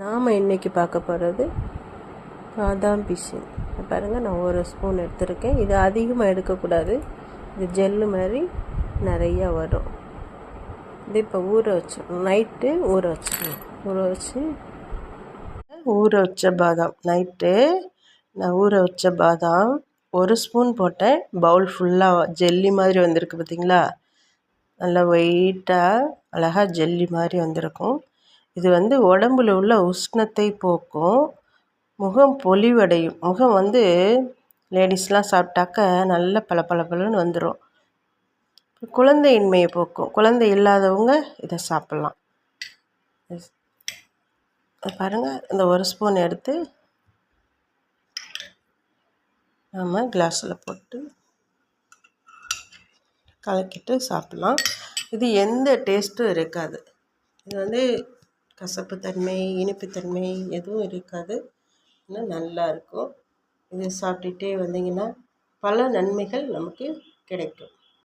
நாம் இன்றைக்கி பார்க்க போகிறது பாதாம் பிசின். பாருங்கள் நான் ஒரு ஸ்பூன் எடுத்திருக்கேன். இது அதிகமாக எடுக்கக்கூடாது. இது ஜெல்லு மாதிரி நிறையா வரும். இது இப்போ ஊற வச்சோம். நைட்டு ஊற வச்சுக்கணும். ஊற வச்சு ஊற வச்ச பாதாம். நைட்டு நான் ஊற வச்ச பாதாம் ஒரு ஸ்பூன் போட்டேன். பவுல் ஃபுல்லாக ஜெல்லி மாதிரி வந்திருக்கு பார்த்தீங்களா நல்லா வெயிட்டாக அழகாக ஜெல்லி மாதிரி வந்திருக்கும். இது வந்து உடம்பில் உள்ள உஷ்ணத்தை போக்கும். முகம் பொலிவடையும். முகம் வந்து லேடிஸ்லாம் சாப்பிட்டாக்க நல்ல பல பளபளன்னு வந்துடும் குழந்தையின்மையை போக்கும். குழந்தை இல்லாதவங்க இதை சாப்பிட்லாம். பாருங்கள் இந்த ஒரு ஸ்பூன் எடுத்து நம்ம கிளாஸில் போட்டு கலக்கிட்டு சாப்பிட்லாம். இது எந்த டேஸ்ட்டும் இருக்காது. இது வந்து கசப்புத்தன்மை இனிப்புத்தன்மை எதுவும் இருக்காது. இன்னும் நல்லாயிருக்கும் இது சாப்பிட்டுட்டே வந்தீங்கன்னா பல நன்மைகள் நமக்கு கிடைக்கும்.